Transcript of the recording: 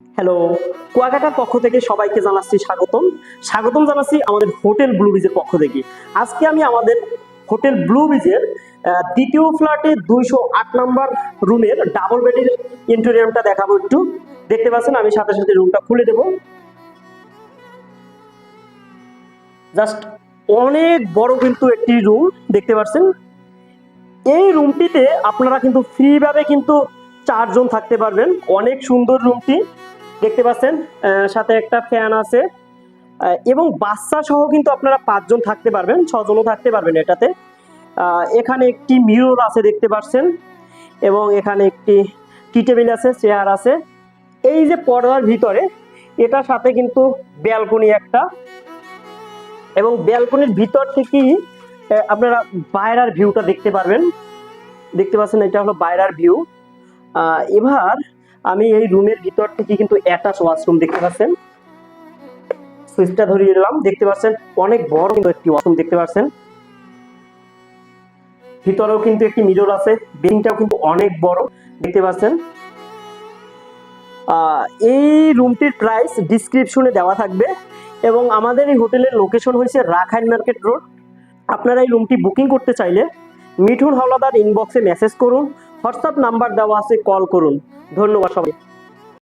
Hello কুয়াকাটার পক্ষ থেকে সবাইকে জানাচ্ছি স্বাগতম। স্বাগতম জানাচ্ছি আমাদের হোটেল ব্লু বিজের পক্ষ থেকে। আজকে আমি আমাদের হোটেল ব্লু আহ, দ্বিতীয় ফ্ল্যাটে দুইশো আট নম্বর রুমের ডাবল বেডের ইন্টেরিয়ামটা দেখাবো একটু। দেখতে পাচ্ছেন আমি সাথে সাথে রুমটা খুলে দেবো। জাস্ট অনেক বড় কিন্তু একটি রুম দেখতে পাচ্ছেন। এই রুমটিতে আপনারা কিন্তু ফ্রিভাবে কিন্তু চারজন থাকতে পারবেন। অনেক সুন্দর রুমটি দেখতে পাচ্ছেন সাথে একটা ফ্যান আছে। এবং বাচ্চা সহ কিন্তু আপনারা পাঁচজন থাকতে পারবেন, ছজনও থাকতে পারবেন এটাতে। এখানে একটি মিরর আছে দেখতে পাচ্ছেন, এবং এখানে একটি টি টেবিল আছে চেয়ার আছে। এই যে পর্দার ভিতরে, এটার সাথে কিন্তু ব্যালকনি একটা। এবং ব্যালকনির ভিতর থেকেই আপনারা বাইরের ভিউটা দেখতে পারবেন। দেখতে পাচ্ছেন, এটা হলো বাইরের ভিউ এবার আমি এই রুমের ভিতর থেকে কিন্তু অ্যাটাচ ওয়াশরুম দেখতে পাচ্ছেন। সুইচটা ধরিয়ে দিলাম, দেখতে পাচ্ছেন অনেক বড় কিন্তু একটি ওয়াশরুম দেখতে পাচ্ছেন। ভিতরেও কিন্তু একটি মিরর আছে বেডিংটাও কিন্তু অনেক বড়, দেখতে পাচ্ছেন। এই রুমটির প্রাইস ডিসক্রিপশনে দেওয়া থাকবে এবং আমাদের এই হোটেলের লোকেশন হয়েছে রাখাইন মার্কেট রোড। আপনারা এই রুমটি বুকিং করতে চাইলে মিঠুন হাওলাদার ইনবক্সে মেসেজ করুন হোয়াটসঅ্যাপ নাম্বার দেওয়া আছে কল করুন। ধন্যবাদ সবাই